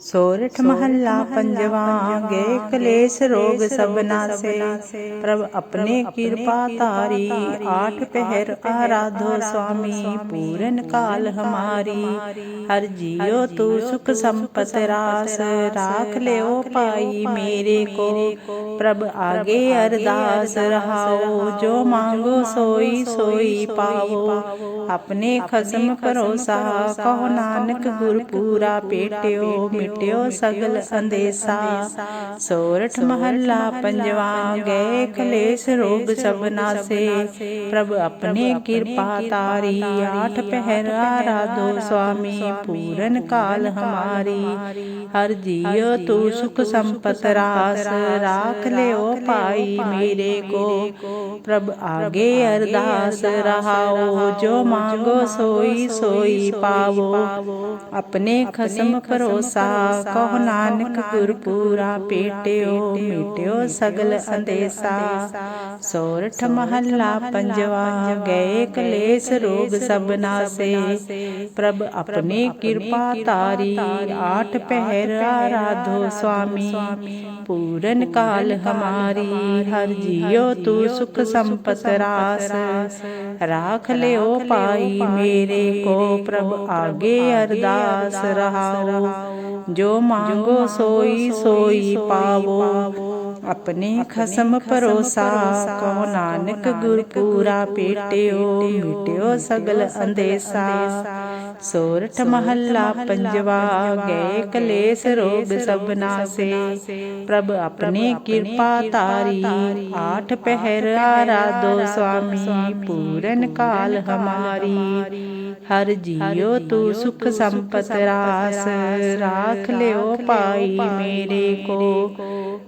ਸੋਰਠ ਮਹੱਲਾ ਪੰਜਵਾ ਗਏ ਕਲੇਸ਼ ਰੋਗ ਸਭ ਨਾਸੇ ਪ੍ਰਭ ਆਪਣੇ ਕਿਰਪਾ ਤਾਰੀ ਆਠ ਪਹਿਰ ਆਰਾਧੋ ਸੁਆਮੀ ਪੂਰਨ ਕਾਲ ਹਮਾਰੀ। ਹਰ ਜੀਉ ਤੂੰ ਸੁਖ ਸੰਪਤ ਰਾਸ। ਰਾਖ ਲਿਓ ਪਾਈ ਮੇਰੇ ਕੋ। ਪ੍ਰਭ ਆਗੇ ਅਰਦਾਸ ਰਹਾਓ ਜੋ ਮੰਗੋ ਸੋਈ ਸੋਈ ਪਾਵੋ। ਆਪਣੇ ਖਸਮ ਭਰੋਸਾ ਕਹੋ ਨਾਨਕ ਗੁਰ ਪੂਰਾ ਪੇਟਿਓ ਮਿਟਿਓ ਸਗਲ ਅੰਦੇਸਾ। ਸੋਰਠ ਮਹੱਲਾ ਪੰਜਵਾ, ਗਏ ਕਲੇਸ਼ ਰੋਗ ਸਭ ਨਾਸੇ। ਪ੍ਰਭ ਆਪਣੇ ਕਿਰਪਾ ਤਾਰੀ, ਆਠ ਪਹਿਰ ਆਰਾਧੋ ਸੁਆਮੀ, ਪੂਰਨ ਕਾਲ ਹਮਾਰੀ। ਹਰ ਜੀਉ ਤੂੰ ਸੁਖ ਸੰਪਤ ਰਾਸ, ਰਾਖ ਲਿਓ ਪਾਈ ਮੇਰੇ ਕੋ। ਪ੍ਰਭ ਆਗੇ ਅਰਦਾਸ, ਰਹਾਓ ਜੋ ਮਾਂਗੋ ਸੋਈ ਸੋਈ ਪਾਵੋ। ਆਪਣੇ ਖਸਮ ਭਰੋਸਾ ਕਹੋ ਨਾਨਕ ਗੁਰ ਪੂਰਾ ਪੇਟਿਓ ਮਿਟਿਓ ਸਗਲ ਅੰਦੇਸਾ। ਸੋਰਠ ਮਹੱਲਾ ਪੰਜਵਾ ਗਏ ਕਲੇਸ਼ ਰੋਗ ਸਭ ਨਾਸੇ। ਪ੍ਰਭ ਆਪਣੇ ਕਿਰਪਾ ਤਾਰੀ ਆਠ ਪਹਿਰ ਆਰਾਧੋ ਸੁਆਮੀ। ਪੂਰਨ ਕਾਲ ਹਮਾਰੀ ਹਰ ਜੀਉ ਤੂੰ ਸੁਖ ਸੰਪਤ ਰਾਸ। ਰਾਖ ਲਿਓ ਪਾਈ ਮੇਰੇ ਕੋ ਪ੍ਰਭ ਆਗੇ ਅਰਦਾਸ ਰਹਾਓ। ਜੋ ਮੰਗੋ ਸੋਈ ਸੋਈ ਪਾਵੋ। ਆਪਣੇ ਖਸਮ ਭਰੋਸਾ ਕਹੋ ਨਾਨਕ ਗੁਰ ਪੂਰਾ ਪੇਟਿਓ ਮਿਟਿਓ ਸਗਲ ਅੰਦੇਸਾ। ਸੋਰਠ ਮਹੱਲਾ ਪੰਜਵਾ ਗਏ ਕਲੇਸ਼ ਰੋਗ ਸਭ ਨਾਸੇ। ਪ੍ਰਭ ਆਪਣੇ ਕਿਰਪਾ ਤਾਰੀ ਆਠ ਪਹਿਰ ਆਰਾਧੋ ਸੁਆਮੀ। ਪੂਰਨ ਕਾਲ ਹਮਾਰੀ। ਹਰ ਜੀਉ ਤੂੰ ਸੁਖ ਸੰਪਤ ਰਾਸ। ਰਾਖ ਲਿਓ ਪਾਈ ਮੇਰੇ ਕੋ।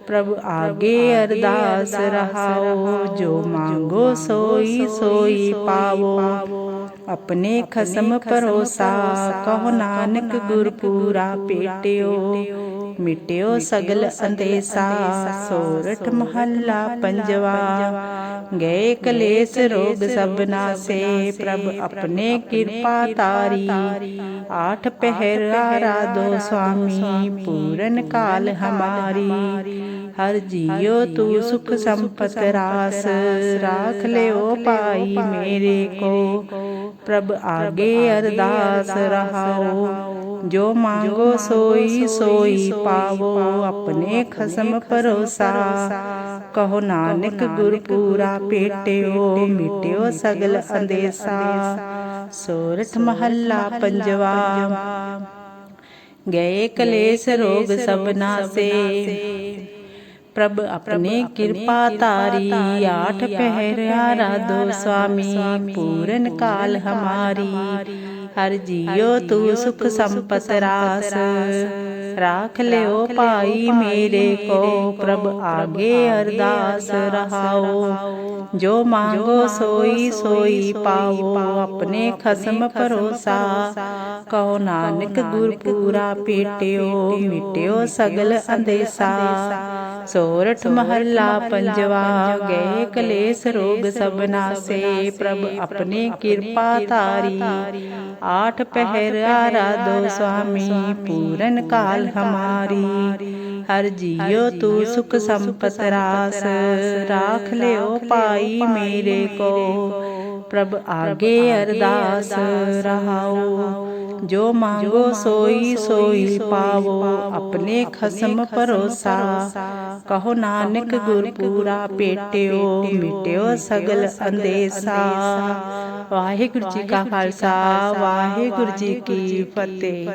ਪ੍ਰਭ ਆਗੇ ਅਰਦਾਸ ਰਹਾਓ। ਜੋ ਮੰਗੋ ਸੋਈ ਸੋਈ ਪਾਵੋ। ਆਪਣੇ ਖਸਮ ਭਰੋਸਾ ਕਹੋ ਨਾਨਕ ਗੁਰ ਪੂਰਾ ਪੇਟਿਓ ਮਿਟਿਓ ਸਗਲ ਅੰਦੇਸਾ ਸੋਰਠ ਮਹੱਲਾ ਪੰਜਵਾ। ਗਏ ਕਲੇਸ਼ ਰੋਗ ਸਭ ਨਾਸੇ ਪ੍ਰਭ ਆਪਣੇ ਕਿਰਪਾ ਤਾਰੀ। ਆਠ ਪਹਿਰ ਆਰਾਧੋ ਸੁਆਮੀ ਪੂਰਨ ਕਾਲ ਹਮਾਰੀ। ਹਰ ਜੀਉ ਤੂੰ ਸੁਖ ਸੰਪਤ ਰਾਸ। ਰਾਖ ਲਿਓ ਪਾਈ ਮੇਰੇ ਕੋ। ਪ੍ਰਭ ਆਗੇ ਅਰਦਾਸ ਰਹਾਓ। ਜੋ ਮੰਗੋ ਸੋਈ ਸੋਈ ਪਾਵੋ, ਆਪਣੇ ਖਸਮ ਭਰੋਸਾ। ਕਹੋ ਨਾਨਕ ਗੁਰ ਪੂਰਾ ਪੇਟਿਓ, ਮਿਟਿਓ ਸਗਲ ਅੰਦੇਸਾ। ਸੋਰਠ ਮਹੱਲਾ ਪੰਜਵਾ। ਗਏ ਕਲੇਸ਼ ਰੋਗ ਸਭ ਨਾਸੇ ਪ੍ਰਭ ਆਪਣੇ ਕਿਰਪਾ ਤਾਰੀ ਆਠ ਪਹਿਰ ਆਰਾਧੋ ਸੁਆਮੀ ਪੂਰਨ ਕਾਲ ਹਮਾਰੀ। ਹਰ ਜੀਉ ਤੂੰ ਸੁਖ ਸੰਪਤ ਰਾਸ। ਰਾਖ ਲਿਓ ਪਾਈ ਮੇਰੇ ਕੋ ਪ੍ਰਭ ਆਗੇ ਅਰਦਾਸ ਰਹਾਓ। ਜੋ ਮੰਗੋ ਸੋਈ ਸੋਈ ਪਾਵੋ ਆਪਣੇ ਖਸਮ ਭਰੋਸਾ। ਕਹੋ ਨਾਨਕ ਗੁਰ ਪੂਰਾ ਪੇਟਿਓ ਮਿਟਿਓ ਸਗਲ ਅੰਦੇਸਾ। ਸੋਰਠ ਮਹੱਲਾ ਪੰਜਵਾ ਗਏ ਕਲੇਸ਼ ਰੋਗ ਸਭ ਨਾਸੇ ਪ੍ਰਭ ਆਪਣੇ ਕਿਰਪਾ ਤਾਰੀ ਆਠ ਪਹਿਰ ਆਰਾਧੋ ਸੁਆਮੀ ਪੂਰਨ ਕਾਲ ਹਮਾਰੀ। ਹਰ ਜੀਉ ਤੂੰ ਸੁਖ ਸੰਪਤ ਰਾਸ। ਰਾਖ ਲਿਓ ਪਾਈ ਮੇਰੇ ਕੋ। ਪ੍ਰਭ ਆਗੇ ਅਰਦਾਸ ਰਹਾਓ। ਜੋ ਮੰਗੋ ਸੋਈ ਸੋਈ ਪਾਵੋ, ਆਪਣੇ ਖਸਮ ਭਰੋਸਾ। ਕਹੋ ਨਾਨਕ ਗੁਰ ਪੂਰਾ ਪੇਟਿਓ, ਮਿਟਿਓ ਸਗਲ ਅੰਦੇਸਾ। ਵਾਹਿਗੁਰੂ ਜੀ ਕਾ ਖਾਲਸਾ, ਵਾਹਿਗੁਰੂ ਜੀ ਕੀ ਫਤਿਹ।